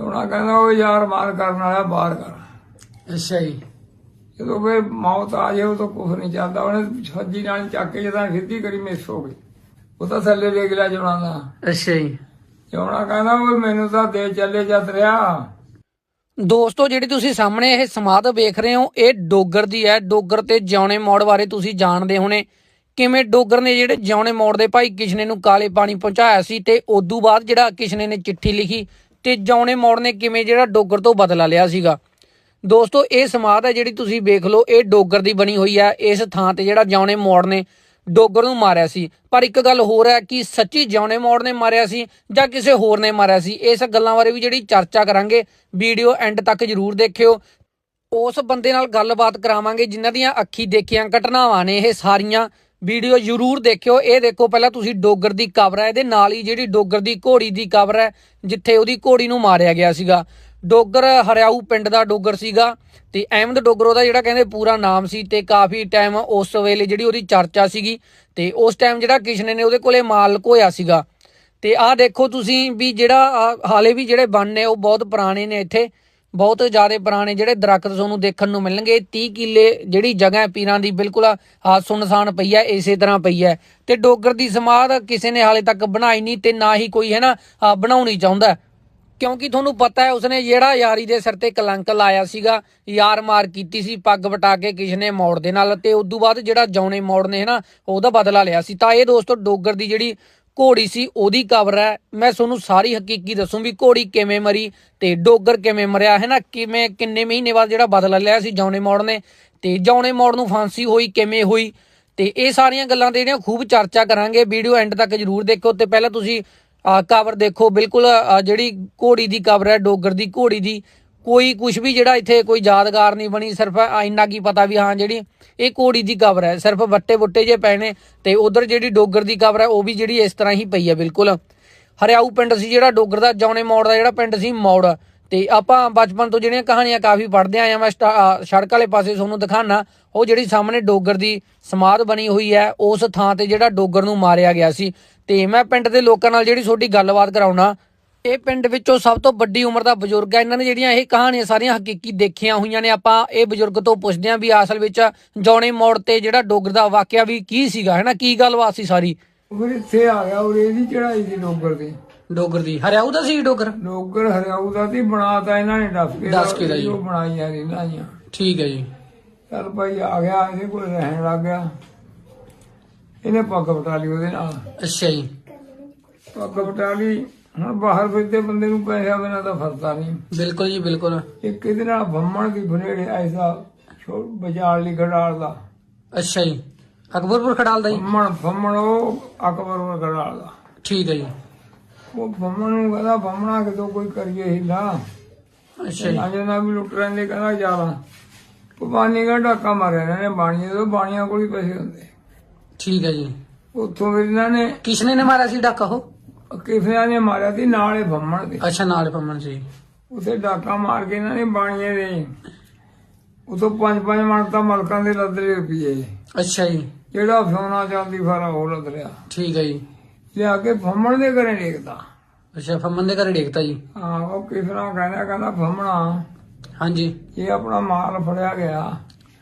ਚੋਣਾ ਕਹਿੰਦਾ ਉਹ ਯਾਰ ਮਾਰ ਕਰਨ ਵਾਲਾ ਬਾਹਰ ਕਰ। ਅੱਛਾ ਜੀ। ਜਦੋਂ ਫਿਰ ਮੌਤ ਆ ਜਾਏ ਉਹ ਤਾਂ ਕੁਝ ਨਹੀਂ ਚੱਲਦਾ ਉਹਨੇ ਸੱਜੀ ਨਾਲ ਚੱਕ ਕੇ ਜਦਾਂ ਸਿੱਧੀ ਕਰੀ ਮਿਸ ਹੋ ਗਈ। ਉਹ ਤਾਂ ਥੱਲੇ ਲੈ ਗਿਆ ਚੋਣਾ ਦਾ। ਅੱਛਾ ਜੀ। ਚੋਣਾ ਕਹਿੰਦਾ ਉਹ ਮੈਨੂੰ ਤਾਂ ਦੇ ਚੱਲੇ ਜਦ ਰਿਹਾ। ਦੋਸਤੋ ਜਿਹੜੀ ਤੁਸੀਂ ਸਾਹਮਣੇ ਇਹ ਸਮਾਧ ਵੇਖ ਰਹੇ ਹੋ ਇਹ ਡੋਗਰ ਦੀ ਹੈ। ਡੋਗਰ ਤੇ ਜਿਉਣੇ ਮੋੜ ਬਾਰੇ ਤੁਸੀਂ ਜਾਣਦੇ ਹੋਣੇ। ਕਿਵੇਂ ਡੋਗਰ ਨੇ ਜਿਹੜੇ ਜਿਉਣੇ ਮੋੜ ਦੇ ਭਾਈ ਕਿਸ਼ਨੇ ਨੂੰ ਕਾਲੇ ਪਾਣੀ ਪਹੁੰਚਾਇਆ ਸੀ ਤੇ ਉਦੋਂ ਬਾਅਦ ਜਿਹੜਾ ਕਿਸ਼ਨੇ ਨੇ ਚਿੱਠੀ ਲਿਖੀ ਤੇ ਜਿਉਣੇ ਮੋੜ ਨੇ ਕਿਵੇਂ ਜਿਹੜਾ ਡੋਗਰ ਤੋਂ ਬਦਲਾ ਲਿਆ ਸੀਗਾ। ਦੋਸਤੋ, ਇਹ ਸਮਾਧ ਹੈ ਜਿਹੜੀ ਤੁਸੀਂ ਵੇਖ ਲਓ, ਇਹ ਡੋਗਰ ਦੀ ਬਣੀ ਹੋਈ ਹੈ। ਇਸ ਥਾਂ ਤੇ ਜਿਹੜਾ ਜਿਉਣੇ ਮੋੜ ਨੇ ਡੋਗਰ ਨੂੰ ਮਾਰਿਆ ਸੀ। ਪਰ ਇੱਕ ਗੱਲ ਹੋਰ ਹੈ ਕਿ ਸੱਚੀ ਜਿਉਣੇ ਮੋੜ ਨੇ ਮਾਰਿਆ ਸੀ ਜਾਂ ਕਿਸੇ ਹੋਰ ਨੇ ਮਾਰਿਆ ਸੀ, ਇਸ ਗੱਲਾਂ ਬਾਰੇ ਵੀ ਜਿਹੜੀ ਚਰਚਾ ਕਰਾਂਗੇ। ਵੀਡੀਓ ਐਂਡ ਤੱਕ ਜਰੂਰ ਦੇਖਿਓ। ਉਸ ਬੰਦੇ ਨਾਲ ਗੱਲਬਾਤ ਕਰਾਵਾਂਗੇ, ਜਿਨ੍ਹਾਂ ਦੀਆਂ ਅੱਖੀ ਦੇਖੀਆਂ ਘਟਨਾਵਾਂ ਨੇ ਇਹ ਸਾਰੀਆਂ। ਵੀਡੀਓ ਜਰੂਰ ਦੇਖਿਓ। ਇਹ ਦੇਖੋ ਪਹਿਲਾਂ ਤੁਸੀਂ ਡੋਗਰ ਦੀ ਕਬਰ ਹੈ ਇਹਦੇ ਨਾਲ ਹੀ ਜਿਹੜੀ ਡੋਗਰ ਦੀ ਘੋੜੀ ਦੀ ਕਬਰ ਹੈ ਜਿੱਥੇ ਉਹਦੀ ਘੋੜੀ ਨੂੰ ਮਾਰਿਆ ਗਿਆ ਸੀਗਾ। ਡੋਗਰ ਹਰਿਆਊ ਪਿੰਡ ਦਾ ਡੋਗਰ ਸੀਗਾ ਤੇ ਅਹਿਮਦ ਡੋਗਰ ਉਹਦਾ ਜਿਹੜਾ ਕਹਿੰਦੇ ਪੂਰਾ ਨਾਮ ਸੀ ਤੇ ਕਾਫੀ ਟਾਈਮ ਉਸ ਵੇਲੇ ਜਿਹੜੀ ਉਹਦੀ ਚਰਚਾ ਸੀਗੀ ਤੇ ਉਸ ਟਾਈਮ ਜਿਹੜਾ ਕਿਸ਼ਨੇ ਨੇ ਉਹਦੇ ਕੋਲੇ ਮਾਲ ਲੁਕੋਇਆ ਸੀਗਾ। ਤੇ ਆਹ ਦੇਖੋ ਤੁਸੀਂ ਵੀ ਜਿਹੜਾ ਹਾਲੇ ਵੀ ਜਿਹੜੇ ਬਣ ਨੇ ਉਹ ਬਹੁਤ ਪੁਰਾਣੇ ਨੇ ਇੱਥੇ। ਬਹੁਤ ਜ਼ਿਆਦਾ ਪੁਰਾਣੇ ਜਿਹੜੇ ਦਰਖਤ ਤੁਹਾਨੂੰ ਦੇਖਣ ਨੂੰ ਮਿਲਣਗੇ। 30 ਕਿੱਲੇ ਜਿਹੜੀ ਜਗ੍ਹਾ ਪੀਰਾਂ ਦੀ, ਬਿਲਕੁਲ ਸੁਨਸਾਨ ਪਈ ਹੈ, ਇਸੇ ਤਰ੍ਹਾਂ ਪਈ ਹੈ। ਤੇ ਡੋਗਰ ਦੀ ਸਮਾਧ ਕਿਸੇ ਨੇ ਹਾਲੇ ਤੱਕ ਬਣਾਈ ਨਹੀਂ ਤੇ ਨਾ ਹੀ ਕੋਈ ਹੈ ਨਾ ਬਣਾਉਣੀ ਚਾਹੁੰਦਾ ਕਿਉਂਕਿ ਤੁਹਾਨੂੰ ਪਤਾ ਹੈ, ਉਸਨੇ ਜਿਹੜਾ ਯਾਰੀ ਦੇ ਸਿਰ ਤੇ ਕਲੰਕ ਲਾਇਆ ਸੀਗਾ, ਯਾਰ ਮਾਰ ਕੀਤੀ ਸੀ, ਪੱਗ ਵਟਾ ਕੇ ਕਿਸ ਨੇ ਮੋੜ ਦੇ ਨਾਲ ਤੇ ਉਦੋਂ ਬਾਅਦ ਜਿਹੜਾ ਜੌਨੇ ਮੋੜ ਨੇ ਹਨਾ ਉਹਦਾ ਬਦਲਾ ਲਿਆ ਸੀ। ਤਾਂ ਇਹ ਦੋਸਤੋ, ਡੋਗਰ ਦੀ ਜਿਹੜੀ ਘੋੜੀ ਸੀ, ਉਹਦੀ ਕਬਰ ਹੈ। ਮੈਂ ਤੁਹਾਨੂੰ ਸਾਰੀ ਹਕੀਕੀ ਦੱਸੂ ਵੀ ਘੋੜੀ ਕਿਵੇਂ ਮਰੀ ਤੇ ਡੋਗਰ ਕਿਵੇਂ ਮਰਿਆ, ਹੈ ਨਾ? ਕਿਵੇਂ, ਕਿੰਨੇ ਮਹੀਨੇ ਬਾਅਦ ਜਿਹੜਾ ਬਦਲਾ ਲਿਆ ਸੀ ਜੌਨੇ ਮੋੜ ਨੇ ਤੇ ਜੌਨੇ ਮੋੜ ਨੂੰ ਫਾਂਸੀ ਹੋਈ, ਕਿਵੇਂ ਹੋਈ? ਤੇ ਇਹ ਸਾਰੀਆਂ ਗੱਲਾਂ ਤੇ ਜਿਹੜੀਆਂ ਖੂਬ ਚਰਚਾ ਕਰਾਂਗੇ, ਵੀਡੀਓ ਐਂਡ ਤੱਕ ਜਰੂਰ ਦੇਖੋ ਤੇ ਪਹਿਲਾਂ ਤੁਸੀਂ ਕਵਰ ਦੇਖੋ। ਬਿਲਕੁਲ ਜਿਹੜੀ ਘੋੜੀ ਦੀ ਕਵਰ ਹੈ, ਡੋਗਰ ਦੀ ਘੋੜੀ ਦੀ ਕੋਈ ਕੁਝ ਵੀ ਜਿਹੜਾ ਇੱਥੇ ਕੋਈ ਯਾਦਗਾਰ ਨਹੀਂ ਬਣੀ, ਸਿਰਫ ਇੰਨਾ ਕੀ ਪਤਾ ਵੀ ਹਾਂ ਜਿਹੜੀ ਇਹ ਘੋੜੀ ਦੀ ਕਬਰ ਹੈ, ਸਿਰਫ ਵੱਟੇ ਬੁੱਟੇ ਜੇ ਪਏ ਨੇ ਤੇ ਉਧਰ ਜਿਹੜੀ ਡੋਗਰ ਦੀ ਕਬਰ ਹੈ, ਉਹ ਵੀ ਜਿਹੜੀ ਇਸ ਤਰ੍ਹਾਂ ਹੀ ਪਈ ਹੈ ਬਿਲਕੁਲ। ਹਰਿਆਊ ਪਿੰਡ ਸੀ ਜਿਹੜਾ ਡੋਗਰ ਦਾ, ਜੌਣੇ ਮੋੜ ਦਾ ਜਿਹੜਾ ਪਿੰਡ ਸੀ ਮੋੜ। ਤੇ ਆਪਾਂ ਬਚਪਨ ਤੋਂ ਜਿਹੜੀਆਂ ਕਹਾਣੀਆਂ ਕਾਫੀ ਪੜ੍ਹਦੇ ਆਏ ਆ ਮੈਂ ਸਟਾ- ਸੜਕ ਵਾਲੇ ਪਾਸੇ ਤੁਹਾਨੂੰ ਦਿਖਾਣਾ ਉਹ ਜਿਹੜੀ ਸਾਹਮਣੇ ਡੋਗਰ ਦੀ ਸਮਾਧ ਬਣੀ ਹੋਈ ਹੈ, ਉਸ ਥਾਂ ਤੇ ਜਿਹੜਾ ਡੋਗਰ ਨੂੰ ਮਾਰਿਆ ਗਿਆ ਸੀ। ਤੇ ਮੈਂ ਪਿੰਡ ਦੇ ਲੋਕਾਂ ਨਾਲ ਜਿਹੜੀ ਤੁਹਾਡੀ ਗੱਲਬਾਤ ਕਰਾਉਣਾ ਇਹ ਪਿੰਡ ਵਿੱਚੋਂ ਸਭ ਤੋਂ ਵੱਡੀ ਉਮਰ ਦਾ ਬਜ਼ੁਰਗ ਹੈ। ਇਹਨਾਂ ਨੇ ਜਿਹੜੀਆਂ ਇਹ ਕਹਾਣੀਆਂ ਸਾਰੀਆਂ ਹਕੀਕੀ ਦੇਖੀਆਂ ਹੋਈਆਂ ਨੇ। ਆਪਾਂ ਇਹ ਬਜ਼ੁਰਗ ਤੋਂ ਪੁੱਛਦੇ ਆਂ ਵੀ ਅਸਲ ਵਿੱਚ ਜੌਣੇ ਮੋੜ ਤੇ ਜਿਹੜਾ ਡੋਗਰ ਦਾ ਵਾਕਿਆ ਵੀ ਕੀ ਸੀਗਾ ਹੈਨਾ ਕੀ ਗੱਲਬਾਤ ਸੀ ਸਾਰੀ? ਉਹ ਇੱਥੇ ਆ ਗਿਆ ਉਹ ਇਹਦੀ ਚੜਾਈ ਸੀ ਡੋਗਰ ਦੀ। ਡੋਗਰ ਦੀ। ਹਰਿਆਊ ਦਾ ਸੀ ਡੋਗਰ? ਡੋਗਰ ਹਰਿਆਊ ਦਾ ਤੇ ਬਣਾਤਾ ਇਹਨਾਂ ਨੇ ਦੱਸ ਕੇ ਦੱਸ ਕੇ ਜੀ। ਉਹ ਬਣਾਈਆਂ ਨੇ ਲਾਈਆਂ ਠੀਕ ਹੈ ਜੀ। ਚੱਲ ਭਾਈ ਆ ਗਿਆ ਇਹਦੇ ਕੋਲ ਰਹਿਣ ਲੱਗ ਗਿਆ। ਇਹਨੇ ਪੱਗ ਲਈ ਉਹਦੇ ਨਾਲ। ਅੱਛਾ ਜੀ। ਪੱਗ ਵਟਾ ਲਈ। ਹੁਣ ਬਾਹਰ ਫਿਰਦੇ ਬੰਦੇ ਨੂੰ ਪੈਸਿਆ ਬਿਨਾਂ ਤਾਂ ਫਰਦਾ ਨਹੀਂ। ਬਿਲਕੁਲ ਜੀ ਬਿਲਕੁਲ। ਇੱਕ ਇਹਦੇ ਨਾਲ ਬੰਮਣ ਦੀ ਬਨੇੜੇ ਐਸਾ ਛੋ ਬਜਾਲ ਲਈ ਗੜਾਲ ਦਾ। ਅੱਛਾ ਜੀ। ਅਕਬਰਪੁਰ ਖੜਾਲ ਦਾ ਜੀ? ਬੰਮਣ ਬੰਮਣ ਉਹ ਅਕਬਰ ਗੜਾਲ ਦਾ। ਠੀਕ ਹੈ ਜੀ। ਉਹ ਬੰਮਣ ਨੂੰ ਕਹਿੰਦਾ ਬੰਮਣਾ ਕਿਤੋਂ ਕੋਈ ਕਰੀਏ ਹਿੱਲਾ? ਅੱਛਾ ਜੀ। ਅਜੇ ਨਾ ਵੀ ਲੁੱਟ ਰਹੇ ਨੇ ਕਹਿੰਦਾ ਜਾਲਾ ਪਾਣੀ ਦਾ ਡਾਕਾ ਮਾਰਿਆ ਇਹਨਾਂ ਨੇ? ਬਾਣੀਆਂ ਤੋਂ ਬਾਣੀਆਂ ਕੋਲ ਹੀ ਪੈਸੇ ਹੁੰਦੇ। ਠੀਕ ਹੈ ਜੀ। ਉੱਥੋਂ ਫਿਰ ਇਹਨਾਂ ਨੇ ਕਿਸ਼ਨੇ ਨੇ ਮਾਰਿਆ ਸੀ ਡਾਕਾ ਉਹ? ਕਿਫਿਆਂ ਨੇ ਮਾਰਿਆ ਸੀ ਨਾਲੇ ਬੰਮਣ ਦੇ ਅੱਛਾ ਨਾਲ ਪੰਮਣ ਸੀ। ਉਥੇ ਡਾਕਾ ਮਾਰ ਕੇ ਇਹਨਾਂ ਨੇ ਬਾਣੀਆਂ ਦੇ। ਉਤੋਂ ਪੰਜ ਪੰਜ ਮਣ ਤਾਂ ਮਲਕਾਂ ਦੇ ਲੱਦਰੇ ਰੁਪਏ ਅੱਛਾ ਜੀ। ਜਿਹੜਾ ਸੋਨਾ ਚਾਂਦੀ ਸਾਰਾ ਉਹ ਲੱਦ ਲਿਆ। ਠੀਕ ਹੈ ਜੀ। ਲਿਆ ਕੇ ਫੰਮਣ ਦੇ ਘਰੇ ਦੇਖਦਾ ਅੱਛਾ ਪੰਮਣ ਦੇ ਘਰੇ ਡੇਕਤਾ ਜੀ। ਹਾਂ ਉਹ ਕਿਸਨਾ ਕਹਿੰਦਾ ਕਹਿੰਦਾ ਫੰਮਣਾ ਹਾਂਜੀ। ਇਹ ਆਪਣਾ ਮਾਲ ਫੜਿਆ ਗਿਆ।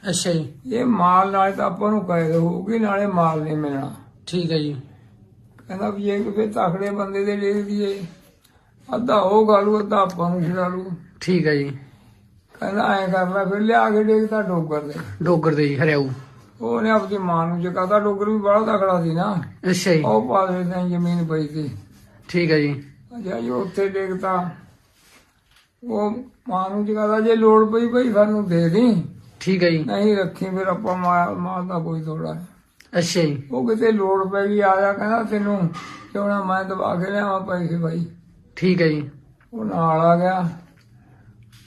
ਅੱਛਾ ਜੀ। ਇਹ ਮਾਲ ਨਾਲੇ ਤਾਂ ਆਪਾਂ ਨੂੰ ਕੈਦ ਹੋਊਗੀ ਨਾਲੇ ਮਾਲ ਨਹੀਂ ਮਿਲਣਾ। ਠੀਕ ਹੈ ਜੀ। ਕਹਿੰਦਾ ਵੀ ਇਹ ਕਿ ਤਕੜੇ ਬੰਦੇ ਦੇ ਦੇ ਦਈਏ ਅੱਧਾ ਉਹ ਗਾਲੂ ਅੱਧਾ ਆਪਾਂ ਨੂੰ ਛਡਾ ਲੂ। ਠੀਕ ਹੈ ਜੀ। ਕਹਿੰਦਾ ਐ ਕਰ ਲੈ ਫਿਰ ਲਿਆ ਕੇ ਦੇਖਦਾ ਡੋਗਰ ਦੇ ਡੋਗਰ ਦੇ ਜੀ ਹਰਿਆਊ। ਉਹਨੇ ਆਪਣੀ ਮਾਂ ਨੂੰ ਜਗਾਦਾ ਡੋਗਰ ਵੀ ਬੜਾ ਤਕੜਾ ਸੀ ਨਾ। ਅੱਛਾ ਜੀ। ਉਹ ਪਾਸੇ ਤਾਂ ਜ਼ਮੀਨ ਪਈ ਸੀ। ਠੀਕ ਹੈ ਜੀ। ਅਜਾ ਜੀ ਉੱਥੇ ਦੇਖਦਾ ਉਹ ਮਾਂ ਨੂੰ ਜਗਾਦਾ ਜੇ ਲੋੜ ਪਈ ਪਈ ਸਾਨੂੰ ਦੇ ਦੀ। ਠੀਕ ਹੈ ਜੀ। ਨਹੀਂ ਰੱਖੀ ਫਿਰ ਆਪਾਂ ਮਾਰ ਦਾ ਕੋਈ ਥੋੜਾ ਅੱਛਾ ਜੀ। ਉਹ ਕਿਤੇ ਲੋੜ ਪੈ ਗਈ ਆ ਜਾ ਕਹਿੰਦਾ ਤੈਨੂੰ ਕਿਉਂ ਮੈਂ ਦਵਾ ਕੇ ਲਿਆਵਾਂ ਪੈਸੇ ਭਾਈ ਠੀਕ ਹੈ ਜੀ। ਉਹ ਨਾਲ ਆ ਗਿਆ।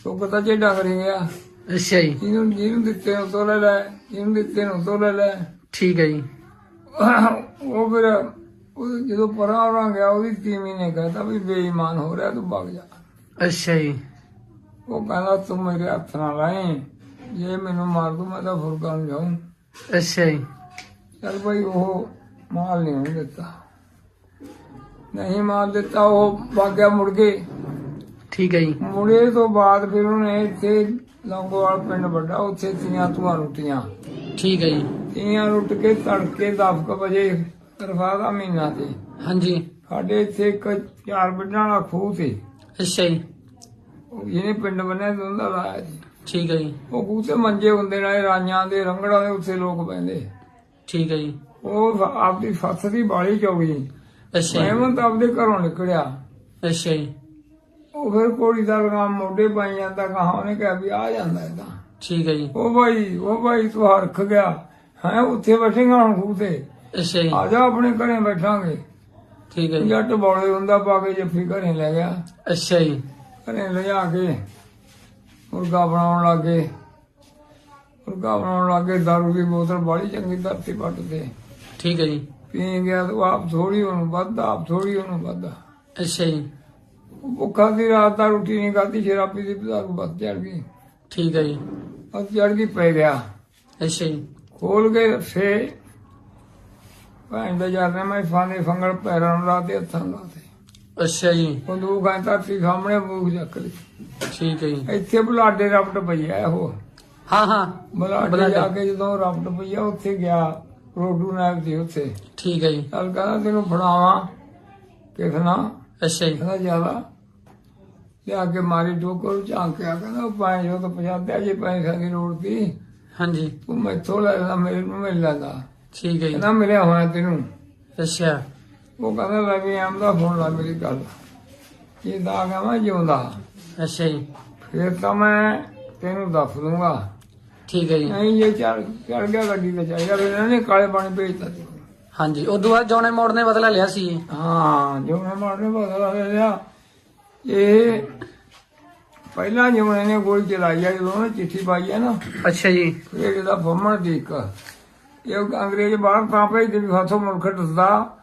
ਉਹ ਪਤਾ ਜੇ ਡੰਗਰੀ ਗਿਆ ਅੱਛਾ ਜੀ। ਜਿਹਨੂੰ ਜਿਹਨੂੰ ਦਿੱਤੇ ਉਹ ਤੋਂ ਲੈ ਲੈ ਜਿਹਨੂੰ ਦਿੱਤੇ ਨੂੰ ਤੋਂ ਲੈ ਲੈ। ਠੀਕ ਹੈ ਜੀ। ਉਹ ਫਿਰ ਉਹ ਜਦੋਂ ਪਰਾਂ ਹੋਰਾਂ ਗਿਆ ਉਹਦੀ ਤੀਵੀਂ ਨੇ ਕਹਤਾ ਵੀ ਬੇਈਮਾਨ ਹੋ ਰਿਹਾ ਤੂੰ ਭੱਗ ਜਾ। ਅੱਛਾ ਜੀ। ਉਹ ਕਹਿੰਦਾ ਤੂੰ ਮੇਰੇ ਹੱਥ ਨਾਲ ਲਾਏ ਜੇ ਮੈਨੂੰ ਮਾਰ ਦੂ ਮੈਂ ਤਾਂ ਫੁਰਕਾ ਨੂੰ ਜਾਊਂ। ਅੱਛਾ ਜੀ। ਚੱਲ ਭਾਈ ਉਹ ਮਾਲ ਨਹੀਂ ਉਹਨੂੰ ਦਿੱਤਾ। ਨਹੀਂ ਮਾਲ ਦਿੱਤਾ ਉਹ ਭਾਗਿਆ ਮੁੜ ਕੇ ਠੀਕ ਹੈ ਜੀ। ਮੁੜੇ ਤੋਂ ਬਾਅਦ ਫਿਰ ਉਹਨੇ ਇੱਥੇ ਲੰਗੋਵਾਲ ਪਿੰਡ ਵੱਡਾ ਉੱਥੇ ਤੀਆਂ ਧੂਆਂ ਰੁੱਟੀਆਂ। ਠੀਕ ਹੈ ਜੀ। ਤੀਆਂ ਰੁੱਟ ਕੇ ਤੜਕੇ 10 ਵਜੇ ਤਰਫਾ ਦਾ ਮਹੀਨਾ ਤੇ। ਹਾਂਜੀ। ਸਾਡੇ ਇੱਥੇ ਇੱਕ ਚਾਰ ਵੱਡਾਂ ਵਾਲਾ ਖੂਹ ਸੀ ਅੱਛਾ ਜੀ। ਉਹ ਜਿਹਨੇ ਪਿੰਡ ਬੰਨਿਆ ਤੇ ਉਹਦਾ ਲਾਇਆ ਸੀ ਠੀਕ ਹੈ ਜੀ। ਉਹ ਖੂਹ ਤੇ ਮੰਜੇ ਹੁੰਦੇ ਨਾਲੇ ਰਾਈਆਂ ਦੇ ਰੰਗੜਾਂ ਦੇ ਉੱਥੇ ਲੋਕ ਬੈੰਦੇ ਠੀਕ ਹੈ ਜੀ। ਉਹ ਆਪਦੀ ਸੱਸ ਦੀ ਬਾਲੀ ਚੌਗੀ ਅੱਛਾ ਜੀ। ਮਹਿਮੰਤ ਆਪਦੇ ਘਰੋਂ ਨਿਕਲਿਆ। ਅੱਛਾ ਜੀ। ਉਹ ਫਿਰ ਕੋੜੀ ਦਾ ਲਗਾਮ ਮੋਢੇ ਪਾਈ ਜਾਂਦਾ ਕਹਾ ਉਹਨੇ ਕਿਹਾ ਵੀ ਆ ਜਾਂਦਾ ਏਦਾਂ। ਠੀਕ ਹੈ ਜੀ। ਉਹ ਭਾਈ ਉਹ ਭਾਈ ਤੂੰ ਹਰਖ ਗਿਆ। ਹੈ ਉੱਥੇ ਬੈਠੇਗਾ ਹੁਣ ਖੂਹ ਤੇ। ਅੱਛਾ ਜੀ। ਆ ਜਾ ਆਪਣੇ ਘਰੇ ਬੈਠਾਂਗੇ। ਠੀਕ ਹੈ ਜੀ। ਜੱਟ ਬੋਲੇ ਹੁੰਦਾ ਪਾ ਕੇ ਜੱਫੀ ਘਰੇ ਲੈ ਗਿਆ। ਅੱਛਾ ਜੀ। ਘਰੇ ਲਿਜਾ ਕੇ ਮੁਰਗਾ ਬਣਾਉਣ ਲੱਗੇ ਮੁਰਗਾ ਬਣਾਉਣ ਲੱਗੇ ਦਾਰੂ ਦੀ ਬੋਤਲ ਬੜੀ ਚੰਗੀ ਧਰਤੀ ਪੱਟ ਤੇ ਠੀਕ ਹੈ ਜੀ। ਪੀ ਗਿਆ ਤੂੰ ਆਪ ਥੋੜੀ ਉਹਨੂੰ ਵੱਧਾ ਆਪ ਥੋੜੀ ਉਹਨੂੰ ਵੱਧਾ ਅੱਛਾ ਜੀ। ਭੁੱਖਾ ਦੀ ਰਾਤ ਦਾ ਰੋਟੀ ਨਹੀਂ ਖਾਧੀ ਸ਼ਰਾਬੀ ਦੀ ਦਾਰੂ ਵੱਧ ਚੜ ਗਈ। ਠੀਕ ਹੈ ਜੀ। ਵੱਧ ਚੜ ਗਈ ਪੈ ਗਿਆ। ਅੱਛਾ ਜੀ। ਖੋਲ ਕੇ ਰੱਸੇ ਭਾਂ ਦਾ ਜਾਣੇ ਮੈਂ ਫਾਨੇ ਫੰਗਲ ਪੈਰਾਂ ਨੂੰ ਲਾਤੇ ਹੱਥਾਂ ਨੂੰ ਲਾਤੇ ਅੱਛਾ ਜੀ। ਬੰਦੂਕ ਆਂ ਧਰਤੀ ਸਾਹਮਣੇ ਮੂੰਹ ਚੱਕ ਲਈ। ਠੀਕ ਹੈ ਜੀ। ਇੱਥੇ ਬੁਲਾਡੇ ਰਫਟ ਪਈਆ ਉਹ। ਹਾਂ ਹਾਂ। ਬੁਲਾਡੇ ਬੁਲਾਡੇ। ਜਾ ਕੇ ਜਦੋਂ ਰਫਟ ਪਈਆ ਉੱਥੇ ਗਿਆ ਰੋਡੂ ਨਾਇਬ ਸੀ ਉੱਥੇ। ਠੀਕ ਹੈ ਜੀ। ਚੱਲ ਕਹਿੰਦਾ ਤੈਨੂੰ ਫੜਾਵਾਂ ਕਿਸਨਾ। ਅੱਛਾ ਜੀ। ਕਹਿੰਦਾ ਜ਼ਿਆਦਾ। ਲਿਆ ਕੇ ਮਾਰੀ ਠੋਕਰ ਝਾਂਕਿਆ ਕਹਿੰਦਾ ਉਹ ਪਾਏ ਜੋ ਤਾਂ ਪਛਾਦਿਆ ਜੇ ਪੈਸੇ ਦੀ ਲੋੜ ਸੀ। ਹਾਂਜੀ। ਤੂੰ ਮੈਥੋਂ ਲੈ ਲੈਂਦਾ ਮੇਰੇ ਨੂੰ ਮਿਲ ਲੈਂਦਾ। ਠੀਕ ਹੈ ਜੀ। ਕਹਿੰਦਾ ਮਿਲਿਆ ਹੋਇਆ ਤੈਨੂੰ। ਅੱਛਾ। ਉਹ ਕਹਿੰਦਾ ਲੈ ਵੀ ਆਮ ਦਾ ਫੋਨ ਲਾ ਮੇਰੀ ਗੱਲ। ਇਹ ਦਾ ਮੈਂ ਜਿਉਂਦਾ। ਅੱਛਾ ਜੀ। ਫਿਰ ਤਾਂ ਮੈਂ ਤੈਨੂੰ ਦੱਸ ਦੂੰਗਾ। ਠੀਕ ਹੈ ਜੀ। ਨਹੀਂ ਜੇ ਚੜ ਚੜ ਗਿਆ ਗੱਡੀ ਤੇ ਚਾਹੀਦਾ? ਫਿਰ ਇਹਨੇ ਕਾਲੇ ਪਾਣੀ ਭੇਜਤਾ ਸੀ। ਹਾਂਜੀ ਉਦੋਂ ਬਾਅਦ ਜੌਨੇ ਮੋੜ ਨੇ ਬਦਲਾ ਲਿਆ ਸੀ। ਇਹ। ਹਾਂ ਜੋ ਮੈਂ ਮਾਰਨੇ ਬਦਲਾ ਲੈ ਲਿਆ। ਇਹ ਪਹਿਲਾਂ ਜਿਵੇਂ ਨੇ ਗੋਲੀ ਚਲਾਈ ਆ ਜਦੋਂ ਉਹਨੇ ਚਿੱਠੀ ਪਾਈ ਆ ਨਾ। ਅੱਛਾ ਜੀ। ਫਿਰ ਇਹਦਾ ਫੰਮਣ ਦੀ ਇੱਕ ਇਹ ਅੰਗਰੇਜ਼ ਬਾਹਰ ਤਾਂ ਭੇਜਦੇ ਵੀ ਹੱਥੋਂ ਮੁਲਕ ਟਸਦਾ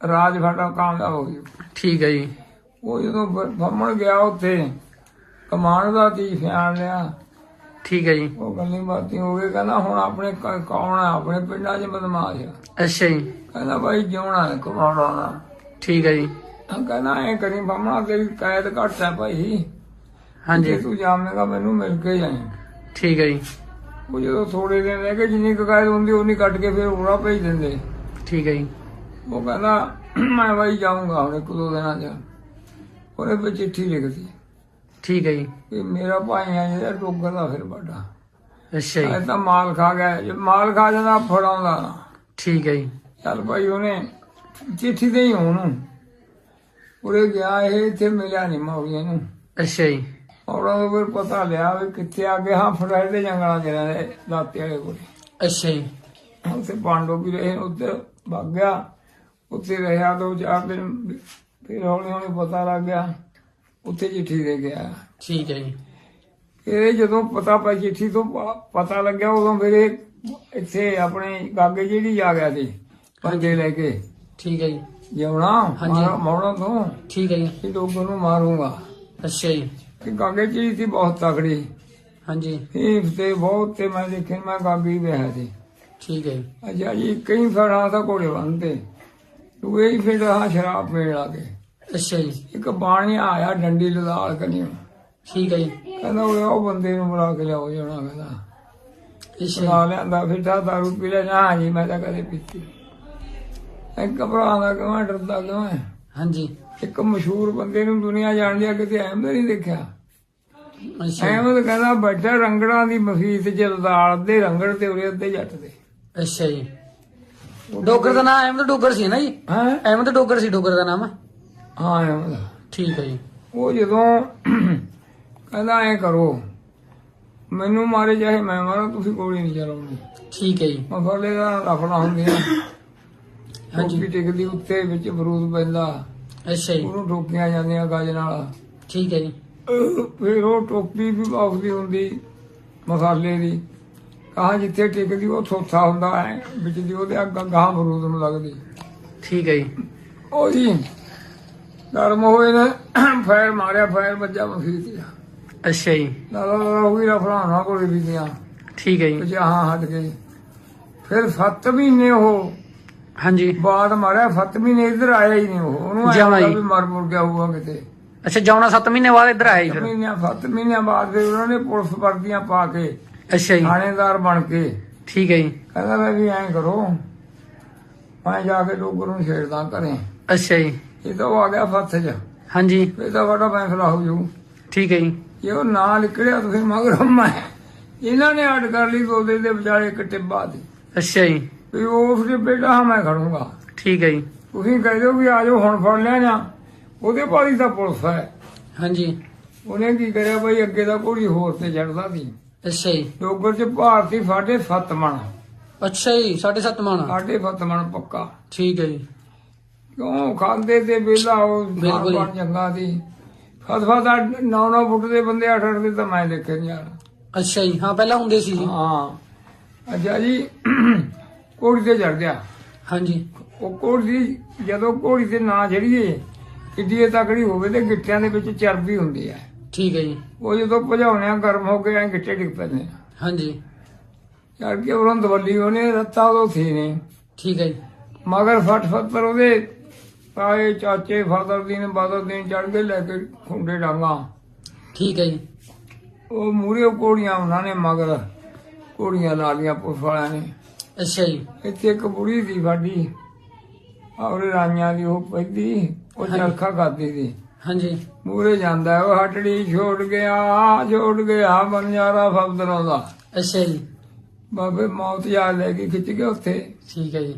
ਰਾਜ ਸਾਡਾ ਕਾਮਯਾਬ ਹੋ ਗਿਆ। ਠੀਕ ਹੈ ਜੀ। ਉਹ ਜਦੋਂ ਫੰਮਣ ਗਿਆ ਉੱਥੇ ਕਮਾਂਡ ਦਾ ਤੀ ਖਿਆਲ ਲਿਆ। ਠੀਕ ਹੈ ਜੀ। ਉਹ ਗੱਲੀ ਬਾਤੀ ਹੋ ਗਈ ਕਹਿੰਦਾ ਹੁਣ ਆਪਣੇ ਕ- ਕੌਣ ਆ? ਆਪਣੇ ਪਿੰਡਾਂ 'ਚ ਬਦਮਾਸ਼ ਆ। ਅੱਛਾ ਜੀ। ਕਹਿੰਦਾ ਭਾਈ ਜਿਉਣਾ ਹੈ ਕਮਾਉਣਾ ਨਾ ਠੀਕ ਹੈ ਜੀ। ਕਹਿੰਦਾ ਐ ਕਰੀ ਫੰਮਣਾ ਤੇਰੀ ਕੈਦ ਘੱਟ ਹੈ ਭਾਈ। ਹਾਂਜੀ। ਜੇ ਤੂੰ ਜਾਵੇਂਗਾ ਮੈਨੂੰ ਮਿਲ ਕੇ ਜਾਈਂ। ਠੀਕ ਹੈ ਜੀ। ਉਹ ਜਦੋਂ ਥੋੜੇ ਦਿਨ ਰਹਿ ਗਏ ਜਿੰਨੀ ਕੁ ਕੈਦ ਹੁੰਦੀ ਉਨੀ ਕੱਟ ਕੇ ਫਿਰ ਉਹਨਾਂ ਭੇਜ ਦਿੰਦੇ। ਠੀਕ ਹੈ ਜੀ। ਉਹ ਕਹਿੰਦਾ ਮੈਂ ਭਾਈ ਜਾਊਂਗਾ ਹੁਣ ਇੱਕ ਦੋ ਦਿਨਾਂ 'ਚ। ਉਹਨੇ ਵਿੱਚ ਚਿੱਠੀ ਲਿਖਦੀ ਠੀਕ ਹੈ ਜੀ। ਮੇਰਾ ਭਾਈ ਆ ਜਿਹੜਾ ਡੋਗਰ ਦਾ ਫਿਰ ਵੱਡਾ। ਅੱਛਾ ਜੀ। ਤਾਂ ਮਾਲ ਖਾ ਗਿਆ। ਜੇ ਮਾਲ ਖਾ ਜਾਂਦਾ ਫੜਾਉਂਦਾ। ਨਾ ਠੀਕ ਹੈ ਜੀ। ਚੱਲ ਭਾਈ ਉਹਨੇ ਚਿੱਠੀ ਦੇ ਹੀ ਉਹਨੂੰ ਉਰੇ ਗਿਆ ਇਹ ਇੱਥੇ ਮਿਲਿਆ ਨਹੀਂ ਮੌੜੀਆਂ ਨੂੰ। ਅੱਛਾ ਜੀ। ਔਰਾਂ ਤੋਂ ਫਿਰ ਪਤਾ ਲਿਆ ਵੀ ਕਿੱਥੇ ਆ ਗਿਆ ਹਾਂ ਫੜਾਏ ਦੇ ਜੰਗਲਾਂ ਚ ਰਹਿੰਦੇ ਦਾਤੇ ਵਾਲੇ ਕੋਲ। ਅੱਛਾ ਜੀ। ਉੱਥੇ ਪਾਂਡੋ ਵੀ ਰਹੇ ਉੱਧਰ ਭੱਗ ਗਿਆ। ਉੱਥੇ ਰਿਹਾ ਦੋ ਚਾਰ ਦਿਨ ਫਿਰ ਹੌਲੀ ਹੌਲੀ ਪਤਾ ਲੱਗ ਗਿਆ। ਉੱਥੇ ਚਿੱਠੀ ਦੇ ਗਿਆ ਠੀਕ ਹੈ ਜੀ। ਇਹ ਜਦੋਂ ਪਤਾ ਪਈ ਚਿੱਠੀ ਤੋਂ ਪ- ਪਤਾ ਲੱਗਿਆ ਉਦੋਂ ਫਿਰ ਇਹ ਇੱਥੇ ਆਪਣੇ ਗਾਗੇ ਜਿਹੜੀ ਆ ਗਿਆ ਸੀ ਪੰਜੇ ਲੈ ਕੇ। ਠੀਕ ਹੈ ਜੀ। ਜਿਉਣਾ ਹਾਂਜੀ। ਮੌਣਾ ਤੋਂ ਠੀਕ ਹੈ ਜੀ। ਲੋਕਾਂ ਨੂੰ ਮਾਰੂੰਗਾ। ਅੱਛਾ ਜੀ। ਕਿ ਗਾਗੇ ਚੀਜ਼ ਸੀ ਬਹੁਤ ਤਕੜੀ। ਹਾਂਜੀ। ਇਹ ਤੇ ਬਹੁਤ ਤੇ ਮੈਂ ਦੇਖਿਆ ਮੈਂ ਗਾਗੀ ਵਿਆਹ ਸੀ। ਠੀਕ ਹੈ ਜੀ। ਅੱਛਾ ਜੀ ਕਈ ਫੜਾ ਤਾਂ ਕੋਲੇ ਬੰਦੇ ਤੂੰ ਇਹ ਫਿਰ ਹਾਂ ਸ਼ਰਾਬ ਪੀਣ ਲੱਗੇ ਅੱਛਾ ਜੀ। ਇੱਕ ਬਾਣੀ ਆਇਆ ਡੰਡੀ ਲਦਾਲ ਕਨੀ ਠੀਕ ਹੈ ਜੀ। ਕਹਿੰਦਾ ਉਹ ਉਹ ਬੰਦੇ ਨੂੰ ਬੁਲਾ ਕੇ ਲਿਆਓ ਜਾਣਾ ਕਹਿੰਦਾ। ਅੱਛਾ ਬੁਲਾ ਲਿਆਂਦਾ ਫਿਰ ਤਾਂ ਦਾਰੂ ਪੀ ਲਿਆ ਨਾ ਜੀ ਮੈਂ ਤਾਂ ਕਦੇ ਪੀਤੀ। ਇੱਕ ਘਬਰਾਉਂਦਾ ਕਿਉਂ ਡਰਦਾ ਹੈ? ਹਾਂਜੀ। ਇੱਕ ਮਸ਼ਹੂਰ ਬੰਦੇ ਨੂੰ ਦੁਨੀਆ ਜਾਣਦੀ ਆ ਕਿਤੇ ਅਹਿਮਦ ਨਹੀਂ ਦੇਖਿਆ। ਅੱਛਾ। ਅਹਿਮਦ ਕਹਿੰਦਾ ਬੈਠਾ ਰੰਗੜਾਂ ਦੀ ਮਫੀਤ ਚ ਲਦਾਲ ਦੇ ਰੰਗੜ ਤੇ ਉਰੇ ਅੱਧੇ ਜੱਟ ਦੇ। ਅੱਛਾ ਜੀ। ਡੋਗਰ ਦਾ ਨਾਮ ਅਹਿਮਦ ਡੋਗਰ ਸੀ ਨਾ ਜੀ? ਹੈ? ਅਹਿਮਦ ਡੋਗਰ ਸੀ ਡੋਗਰ ਦਾ ਨਾਮ ਹਾਂ ਠੀਕ ਹੈ ਜੀ। ਉਹ ਜਦੋਂ ਕਹਿੰਦਾ ਐ ਕਰੋ ਮੈਨੂੰ ਮਾਰੇ ਚਾਹੇ ਮੈਂ ਮਾਰਾਂ ਤੁਸੀਂ ਗੋਲੀ ਨਹੀਂ ਚਲਾਉਣੀ ਠੀਕ ਹੈ ਜੀ। ਮਫਰਲੇ ਦਾ ਰਫੜਾ ਹੁੰਦੀਆਂ। ਹਾਂਜੀ। ਹਾਂਜੀ ਟਿਕਦੀ ਉੱਤੇ ਵਿੱਚ ਬਰੂਦ ਪੈਂਦਾ। ਅੱਛਾ ਜੀ। ਉਹਨੂੰ ਠੋਕੀਆਂ ਜਾਂਦੀਆਂ ਗਾਜ ਨਾਲ। ਠੀਕ ਹੈ ਜੀ। ਫਿਰ ਉਹ ਟੋਪੀ ਵੀ ਆਫਦੀ ਹੁੰਦੀ ਮਸਾਲੇ ਦੀ। ਕਹਾ ਜਿੱਥੇ ਟਿਕਦੀ ਉਹ ਥੋਥਾ ਹੁੰਦਾ ਹੈ ਵਿੱਚ ਦੀ ਉਹਦੇ ਅੱਗਾ ਗਾਹ ਬਰੂਦ ਨੂੰ ਲੱਗਦੀ। ਠੀਕ ਹੈ ਜੀ। ਉਹ ਜੀ ਨਰਮ ਹੋਏ ਨੇ ਫਾਇਰ ਮਾਰਿਆ ਫਾਇਰ ਵੱਜਾ ਮਫੀਤ ਆ ਅੱਛਾ ਜੀ। ਲਾਲਾ ਲਾਲਾ ਹੋ ਗਈ ਰਫਲਾਣਾ ਕੋਲੇ ਵੀ ਗਿਆ। ਠੀਕ ਹੈ ਜੀ। ਜਹਾਂ ਹਟ ਗਏ। ਫਿਰ 7 ਮਹੀਨੇ ਉਹ ਹਾਂਜੀ। ਬਾਅਦ ਮਾਰਿਆ 7 ਮਹੀਨੇ ਇੱਧਰ ਆਇਆ ਹੀ ਨਹੀਂ ਉਹ। ਉਹਨੂੰ ਆਇਆ। ਵੀ ਮਰ ਮੁਰ ਗਿਆ ਹੋਊਗਾ ਕਿਤੇ। ਅੱਛਾ ਜਾਉਣਾ 7 ਮਹੀਨੇ ਬਾਅਦ ਇੱਧਰ ਆਇਆ ਜੀ ਫਿਰ? ਮਹੀਨਿਆਂ ਸੱਤ ਮਹੀਨਿਆਂ ਬਾਅਦ ਫਿਰ ਉਹਨਾਂ ਨੇ ਪੁਲਿਸ ਵਰਦੀਆਂ ਪਾ ਕੇ ਅੱਛਾ ਜੀ। ਥਾਣੇਦਾਰ ਬਣ ਕੇ। ਠੀਕ ਹੈ ਜੀ। ਕਹਿੰਦਾ ਵੀ ਐਂ ਕਰੋ। ਮੈਂ ਜਾ ਕੇ ਡੋਗਰ ਨੂੰ ਛੇੜਦਾ ਘਰੇ। ਅੱਛਾ ਜੀ। ਇਹ ਤਾਂ ਉਹ ਆ ਗਿਆ ਫੱਥ 'ਚ। ਹਾਂਜੀ। ਇਹ ਤਾਂ ਵੱਡਾ ਫੈਸਲਾ ਹੋ ਜੂ। ਠੀਕ ਹੈ ਜੀ। ਜੇ ਉਹ ਨਾ ਨਿਕਲਿਆ ਤੁਸੀਂ ਮਗਰ ਮੈਂ ਇਹਨਾਂ ਨੇ ਅੱਡ ਕਰ ਲਈ ਦੋਦੇ ਦੇ ਵਿਚਾਲੇ ਇੱਕ ਟਿੱਬਾ ਦੀ। ਅੱਛਾ ਜੀ। ਵੀ ਉਸ ਦੇ ਬੇਟਾ ਹਾਂ ਮੈਂ ਖੜੂੰਗਾ। ਠੀਕ ਹੈ ਜੀ। ਤੁਸੀਂ ਕਹਿ ਦਿਓ ਵੀ ਆ ਜਾਓ ਹੁਣ ਫੜ ਲਿਆ ਜਾਂ। ਉਹਦੇ ਭਾਰੀ ਤਾਂ ਪੁਲਿਸ ਹੈ। ਹਾਂਜੀ। ਉਹਨੇ ਕੀ ਕਰਿਆ ਬਈ ਅੱਗੇ ਦਾ ਘੋੜੀ ਹੋਰ ਤੇ ਚੜਦਾ ਸੀ। ਅੱਛਾ ਜੀ। ਡੋਗਰ ਚ ਭਾਰਤੀ ਸਾਢੇ ਸੱਤ ਮਣ। ਅੱਛਾ ਜੀ 7.5 ਮਾਣਾ। ਸਾਢੇ ਸੱਤ ਮਣ ਪੱਕਾ। ਠੀਕ ਹੈ ਜੀ। ਕਿਉਂ? ਖਾਂਦੇ ਤੇ ਵੇਲਾ ਉਹ ਬਿਲਕੁਲ। ਬਣ ਦੀ। ਫਸ ਫਸਾ ਨੌ ਨੌ ਫੁੱਟ ਦੇ ਬੰਦੇ ਅੱਠ ਅੱਠ ਦੇ ਤਾਂ ਮੈਂ ਦੇਖੇ ਨਹੀਂ ਯਾਰ। ਅੱਛਾ ਜੀ ਹਾਂ ਪਹਿਲਾਂ ਹੁੰਦੇ ਸੀ ਜੀ। ਹਾਂ। ਅੱਛਾ ਜੀ ਘੋੜੀ ਤੇ ਚੜ ਗਿਆ। ਹਾਂਜੀ। ਉਹ ਦੀ- ਜਦੋਂ ਘੋੜੀ ਤੇ ਨਾ ਚੜੀਏ ਕਿੱਡੀ ਤਕੜੀ ਹੋਵੇ ਤੇ ਗਿੱਟਿਆਂ ਦੇ ਵਿੱਚ ਚਰਬੀ ਹੁੰਦੀ ਹੈ। ਠੀਕ ਹੈ ਜੀ। ਉਹ ਜਦੋਂ ਭਜਾਉਣਿਆ ਗਰਮ ਹੋ ਕੇ ਐ ਗਿੱਟੇ ਡਿੱਗ ਪੈਂਦੇ ਹਾਂਜੀ। ਚੜ ਕੇ ਉਹਨਾਂ ਦਵੱਲੀ ਉਹਨੇ ਰੱਤਾ ਉਦੋਂ ਥੀ ਨੇ। ਠੀਕ ਹੈ ਜੀ। ਮਗਰ ਫਟ ਫੱਤਰ ਉਹਦੇ ਤਾਏ ਚਾਚੇ ਫਾਦਰ ਦੀਨ ਬਾਦਰ ਦੀਨ ਚੜ ਕੇ ਲੈ ਕੇ ਖੁੰਡੇ ਡਾਂਗਾ। ਠੀਕ ਹੈ ਜੀ। ਉਹ ਮੂਰੇ ਕੋੜੀਆਂ ਉਹਨਾਂ ਨੇ ਮਗਰ ਕੋੜੀਆਂ ਲਾ ਲੀਆਂ ਪੁਲਿਸ ਵਾਲਿਆਂ ਨੇ। ਅੱਛਾ ਜੀ। ਇੱਥੇ ਇੱਕ ਬੁੜੀ ਸੀ ਸਾਡੀ ਔਰ ਰਾਈਆਂ ਦੀ ਉਹ ਪੈਦੀ ਉਹ। ਚਰਖਾ ਕਰਦੀ ਸੀ। ਹਾਂਜੀ। ਮੂਰੇ ਜਾਂਦਾ ਉਹ ਹਟੜੀ ਛੋੜ ਗਿਆ ਛੋੜ ਗਿਆ ਬਨਜਾਰਾ ਫਬਦਰਾਂ ਦਾ। ਅੱਛਾ ਜੀ। ਬਾਬੇ ਮੌਤ ਯਾਦ ਲੈ ਕੇ ਖਿੱਚ ਕੇ ਉੱਥੇ। ਠੀਕ ਹੈ ਜੀ।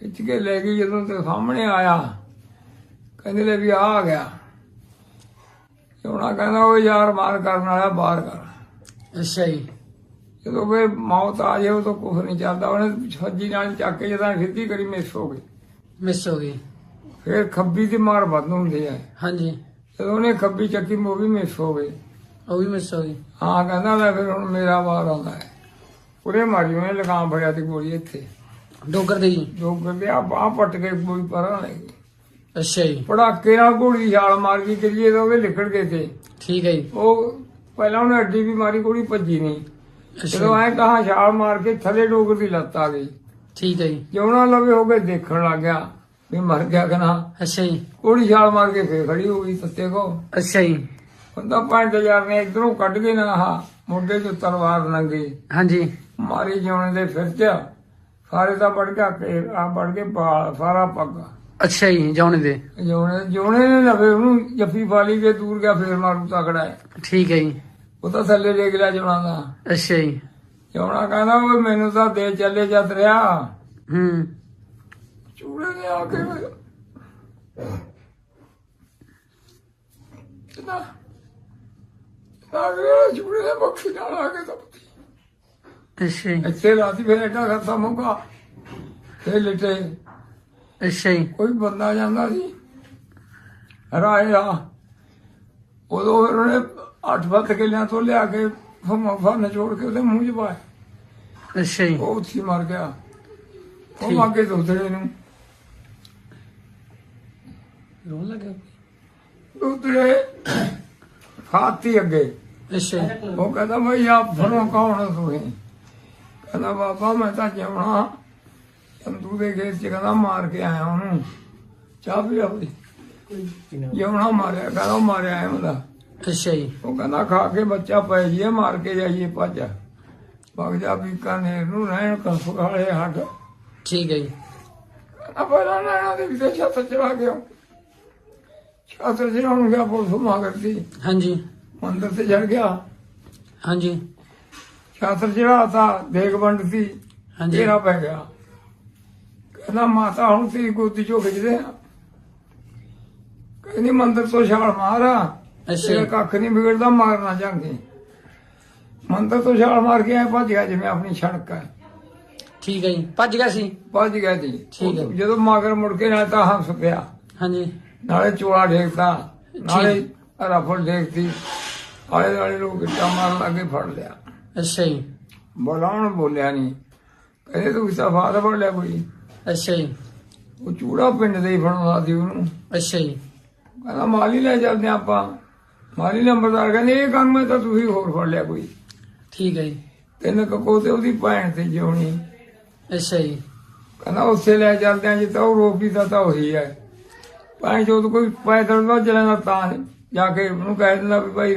ਖਿੱਚ ਕੇ ਲੈ ਗਈ ਜਦੋਂ ਤੇ ਸਾਹਮਣੇ ਆਇਆ ਕਹਿੰਦੇ ਲੈ ਵੀ ਆ ਆ ਗਿਆ। ਸੋਣਾ ਕਹਿੰਦਾ ਉਹ ਯਾਰ ਮਾਰ ਕਰਨ ਵਾਲਾ ਬਾਹਰ ਕਰ। ਅੱਛਾ ਜੀ। ਜਦੋਂ ਫਿਰ ਮੌਤ ਆ ਜਾਏ ਉਹ ਤਾਂ ਕੁਝ ਨਹੀਂ ਚੱਲਦਾ। ਉਹਨੇ ਸੱਜੀ ਨਾਲ ਚੱਕ ਕੇ ਜਦੋਂ ਸਿੱਧੀ ਕਰੀ ਮਿਸ ਹੋ ਗਈ ਮਿਸ ਹੋ ਗਈ ਫਿਰ ਖੱਬੀ ਦੀ ਮਾਰ ਵੱਧ ਹੁੰਦੀ ਹੈ ਹਾਂਜੀ। ਜਦੋਂ ਉਹਨੇ ਖੱਬੀ ਚੱਕੀ ਉਹ ਵੀ ਮਿਸ ਹੋ ਗਈ ਉਹ ਵੀ ਮਿਸ ਹੋ ਗਈ ਹਾਂ ਕਹਿੰਦਾ ਲੈ ਫਿਰ ਹੁਣ ਮੇਰਾ ਵਾਰ ਆਉਂਦਾ ਹੈ। ਉਹਦੇ ਮਾਰੀ ਉਹਨੇ ਲਗਾਮ ਫੜਿਆ ਤੇ ਗੋਲੀ ਇੱਥੇ। ਡੋਗਰ ਦੇ ਜੀ। ਦੋ ਗੱਲੇ ਆ ਬਾਹ ਪੱਟ ਕੇ ਗੋਲੀ ਪਰਾਂ ਲੈ ਗਈ। ਅੱਛਾ ਜੀ। ਪੜਾਕੇ ਨਾਲ ਗੋਲੀ ਛਾਲ ਮਾਰ ਗਈ ਕਰੀਏ ਤਾਂ ਉਹਦੇ ਲਿਖੜ ਗਏ ਤੇ ਠੀਕ ਹੈ ਜੀ। ਉਹ ਪਹਿਲਾਂ ਉਹਨੇ ਅੱਡੀ ਵੀ ਮਾਰੀ ਗੋਲੀ ਭੱਜੀ ਨਹੀਂ। ਅੱਛਾ। ਜਦੋਂ ਐ ਕਹਾ ਛਾਲ ਮਾਰ ਕੇ ਥੱਲੇ ਡੋਗਰ ਦੀ ਲੱਤ ਆ ਗਈ। ਠੀਕ ਹੈ ਜੀ। ਜਿਉਣਾ ਲਵੇ ਹੋ ਕੇ ਦੇਖਣ ਲੱਗ ਗਿਆ ਵੀ ਮਰ ਗਿਆ ਕਿ ਨਾ। ਅੱਛਾ ਜੀ। ਗੋਲੀ ਛਾਲ ਮਾਰ ਕੇ ਫੇਰ ਖੜੀ ਹੋ ਗਈ ਤੱਤੇ ਕੋ। ਅੱਛਾ ਜੀ। ਬੰਦਾ ਪੰਜ ਹਜ਼ਾਰ ਨੇ ਇਧਰੋਂ ਕੱਢ ਕੇ ਨਾ ਆਹ ਮੋਢੇ 'ਚ ਤਲਵਾਰ ਨੰਗੀ। ਹਾਂਜੀ। ਮਾਰੀ ਜਿਉਣੇ ਦੇ ਫਿਰ ਚ। ਸਾਰੇ ਦਾ ਵੜ ਗਿਆ ਕਿ ਆ ਵੜ ਕੇ ਸਾਰਾ ਪੱਗ। ਅੱਛਾ ਜੀ ਜਾਉਣੇ ਦੇ। ਜਿਉਣੇ ਜਿਉਣੇ ਨੇ ਲਵੇ ਉਹਨੂੰ ਜੱਫੀ ਫਾਲੀ ਕੇ ਦੂਰ ਗਿਆ ਫੇਰ ਮਾਰੂ ਤਕੜਾ। ਹੈ ਠੀਕ ਹੈ ਜੀ। ਉਹ ਤਾਂ ਥੱਲੇ ਡੇਗ ਲਿਆ ਜਿਉਣਾ ਦਾ ਅੱਛਾ ਜੀ। ਜਿਉਣਾ ਕਹਿੰਦਾ ਓਏ ਮੈਨੂੰ ਤਾਂ ਦੇ ਚੱਲੇ ਜਦ ਰਿਆ। ਹੂੰ। ਚੂੜੇ ਨੇ ਆ ਕੇ ਕਿਨਾ ਆ ਗਿਆ ਚੂੜੇ ਨੇ ਬਖਸ਼ੀ ਨਾਲ ਆ ਕੇ ਤਾਂ ਅੱਛਾ ਜੀ। ਇੱਥੇ ਰਾਤੀ ਫਿਰ ਐਡਾ ਖਤਮ ਹੋਗਾ ਫੇਰ ਲਿਟੇ। ਅੱਛਾ ਜੀ। ਕੋਈ ਬੰਦਾ ਜਾਂਦਾ ਸੀ ਰਾਇਆ ਉਦੋਂ ਫਿਰ ਉਹਨੇ ਅੱਠ ਫੱਤ ਕਿਲਿਆਂ ਤੋਂ ਲਿਆ ਕੇ ਫਮਾ ਨਿਚੋੜ ਕੇ ਉਹਦੇ ਮੂੰਹ 'ਚ ਪਾਇਆ ਅੱਛਾ ਜੀ। ਉਹ ਉੱਥੇ ਹੀ ਮਰ ਗਿਆ। ਉਹ ਠੀਕ। ਮਾਗੇ ਦੁੱਧੜੇ ਨੂੰ ਰੋਣ ਲੱਗਾ ਦੁੱਧੜੇ ਖਾਤੀ ਅੱਗੇ। ਅੱਛਾ ਜੀ। ਉਹ ਕਹਿੰਦਾ ਮੈਂ ਆਪ ਫਰੋਂ ਕੌਣ ਆ ਤੁਸੀਂ? ਕਹਿੰਦਾ ਬਾਬਾ ਮੈਂ ਤਾਂ ਜਾਉਣਾ। ਚੰਦੂ ਦੇ ਖੇਤ ਚ ਕਹਿੰਦਾ ਮਾਰ ਕੇ ਆਇਆ ਉਹਨੂੰ। ਚਾਹ ਵੀ ਆਪਣੀ ਜਾਉਣਾ ਮਾਰਿਆ ਕਹਿੰਦਾ ਮਾਰਿਆ ਐ ਉਹਦਾ ਅੱਛਾ ਜੀ। ਉਹ ਕਹਿੰਦਾ ਖਾ ਕੇ ਬੱਚਾ ਪੈ ਜੀਏ ਮਾਰ ਕੇ ਜਾਈਏ ਭੱਜ। ਵਗ ਜਾ ਬੀਕਾਨੇਰ ਨੂੰ ਰਹਿਣ ਕੰਫ ਵਾਲੇ ਹੱਡ ਠੀਕ ਹੈ ਜੀ। ਅਪਰਾ ਨਾ ਦੇ ਵੀ ਛੱਤ ਚੜਾ ਗਿਆ। ਛੱਤ ਚੜਾਉਣ ਗਿਆ ਪੁਲਿਸ ਮਾਗਰਦੀ ਹਾਂਜੀ। ਮੰਦਰ ਤੇ ਚੜ ਗਿਆ। ਹਾਂਜੀ। ਛਾਤਰ ਜਿਹੜਾ ਤਾਂ ਦੇਗ ਵੰਡ ਸੀ ਹਾਂਜੀ। ਤੇਰਾ ਪੈ ਗਿਆ। ਕਹਿੰਦਾ ਮਾਤਾ ਹੁਣ ਤੇਰੀ ਗੋਦੀ ਚੋਂ ਖਿੱਚਦੇ ਆ ਕਹਿੰਦੀ ਮੰਦਰ ਤੋਂ ਛਾਲ ਮਾਰ। ਅੱਛਾ। ਕੱਖ ਨਹੀਂ ਵਿਗੜਦਾ ਮਾਰਨਾ ਜਾਂਗੇ। ਮੰਦਰ ਤੋਂ ਛਾਲ ਮਾਰ ਕੇ ਆਇਆ ਭੱਜ ਗਿਆ ਜਿਵੇਂ ਆਪਣੀ ਸੜਕ ਹੈ। ਠੀਕ ਹੈ ਜੀ। ਭੱਜ ਗਿਆ ਸੀ? ਭੱਜ ਗਿਆ ਜੀ। ਠੀਕ ਹੈ। ਜਦੋਂ ਮਗਰ ਮੁੜ ਕੇ ਨਾਲ ਤਾਂ ਹੰਸ ਪਿਆ। ਹਾਂਜੀ। ਨਾਲੇ ਚੋਲਾ ਢੇਕਤਾ ਨਾਲੇ ਰਫਲ ਢੇਕਤੀ ਆਲੇ ਦੁਆਲੇ ਲੋਕ ਗਿੱਟਾ ਮਾਰਨ ਲੱਗੇ ਫੜ ਲਿਆ। ਅੱਛਾ ਜੀ। ਬੋਲਾਉਣ ਬੋਲਿਆ ਨਹੀਂ। ਕਹਿੰਦੇ ਤੂੰ ਕਿਸਾ ਫਾਦਰ ਫੜ ਲਿਆ ਕੋਈ? ਅੱਛਾ ਜੀ। ਉਹ ਚੂੜਾ ਪਿੰਡ ਦੇ ਹੀ ਫੜਾਉਂਦਾ ਸੀ ਉਹਨੂੰ। ਅੱਛਾ ਜੀ। ਕਹਿੰਦਾ ਮਾਲੀ ਲੈ ਚੱਲਦੇ ਆਪਾਂ। ਮਾਲੀ ਨੰਬਰਦਾਰ ਕਹਿੰਦੇ ਇਹ ਕੰਮ ਹੈ ਤਾਂ ਤੁਸੀਂ ਹੋਰ ਫੜ ਲਿਆ ਕੋਈ। ਠੀਕ ਹੈ ਜੀ। ਤਿੰਨ ਕੱਕੋ ਤੇ ਉਹਦੀ ਭੈਣ ਤੇ ਜਿਉਣੀ। ਅੱਛਾ ਜੀ। ਕਹਿੰਦਾ ਉੱਥੇ ਲੈ ਚੱਲਦੇ ਹਾਂ ਜਿੱਥੇ ਉਹ ਰੋਪੀ ਦਾ ਤਾਂ ਉਹੀ ਹੈ। ਭਾਵੇਂ ਜੋ ਕੋਈ ਪੈਦਲ ਦਾ ਚੱਲਣਾ ਤਾਂ ਜਾ ਕੇ ਉਹਨੂੰ ਕਹਿ ਦਿੰਦਾ ਵੀ ਭਾਈ